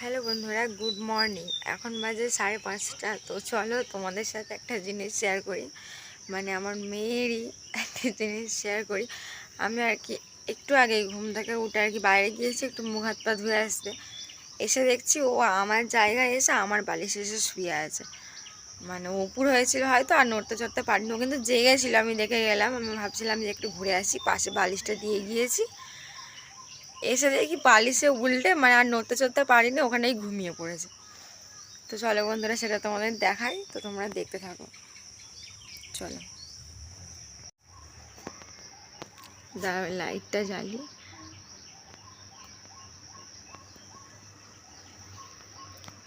Hello বন্ধুরা, good morning. এখন বাজে সাড়ে পাঁচটা, তো চলো তোমাদের সাথে একটা জিনিস শেয়ার করি। মানে আমার মেয়েরই একটা জিনিস শেয়ার করি। আমি আর কি একটু আগে ঘুম থেকে উঠে আর কি বাইরে গিয়েছি, একটু মুখ হাত পা ধুয়ে আসতে। এসে দেখছি ও আমার জায়গায় এসে আমার বালিশ এসে শুয়ে আছে। মানে উপর হয়েছিল হয়তো আর নড়তে চড়তে পারিনি, ও কিন্তু জেগেছিল আমি দেখে গেলাম, আমি ভাবছিলাম যে একটু ঘুরে আসি, পাশে বালিশটা দিয়ে গিয়েছি। এসে দেখি পালিশে উল্টে মানে আর নড়তে চড়তে পারিনি, ওখানেই ঘুমিয়ে পড়েছে। তো চলো বন্ধুরা, সেটা তোমাদের দেখাই, তো তোমরা দেখতে থাকো। চলো। দাঁড়াও লাইটটা জ্বালি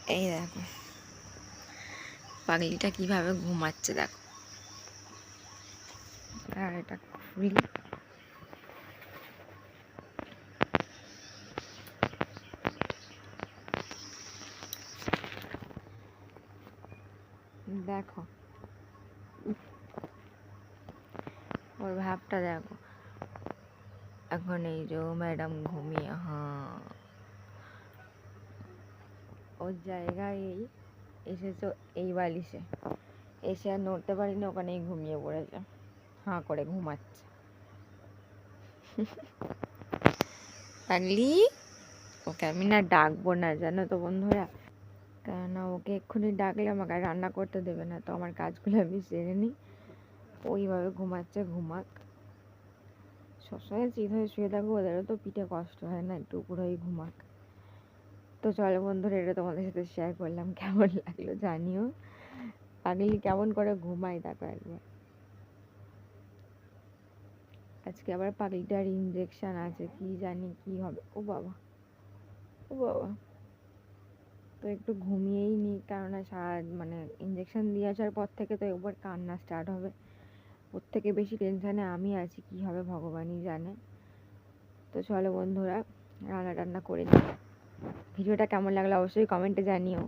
এই দেখো। পাগলিটা কীভাবে ঘুমাচ্ছে, দেখো। আর এটা খুলি দেখো। ওর ভাবটা দেখো। এখন এই যে ম্যাডাম ঘুমিয়ে হ্যাঁ। ওর জায়গায় এই এসেছ এই বালিশে। এসে আর নড়তে পারিনি, ওখানেই ঘুমিয়ে পড়েছে। হাঁ করে ঘুমাচ্ছে। পাগলি, ওকে আমি না ডাকবো না, জানো তো বন্ধুরা? কেননা ওকে এক্ষুনি ডাকলে আমাকে রান্না করতে দেবে না, তো আমার কাজগুলো আমি সেরে নিই। ওইভাবে ঘুমাচ্ছে, ঘুমাক। সবসময় চিত হয়ে শুয়ে থাকব, ওদেরও তো পিঠে কষ্ট হয় না, একটু উপর হয়ে ঘুমাক। তো চলো বন্ধুরা, এটা তোমাদের সাথে শেয়ার করলাম, কেমন লাগল জানিও। পাগলি কেমন করে ঘুমাই দেখো একবার। আজকে আবার পাগলিটার ইঞ্জেকশন আছে, কি জানি কি হবে, ও বাবা ও বাবা। তো একটু ঘুমিয়েই নিই কেননা সারা মানে ইঞ্জেকশন দিয়ে আসার পর থেকে তো একবার কান্না স্টার্ট হবে। ওর থেকে বেশি টেনশানে আমি আছি, কি হবে ভগবানই জানে। তো চলো বন্ধুরা, রান্না টান্না করে নিই। ভিডিওটা কেমন লাগল অবশ্যই কমেন্টে জানিও।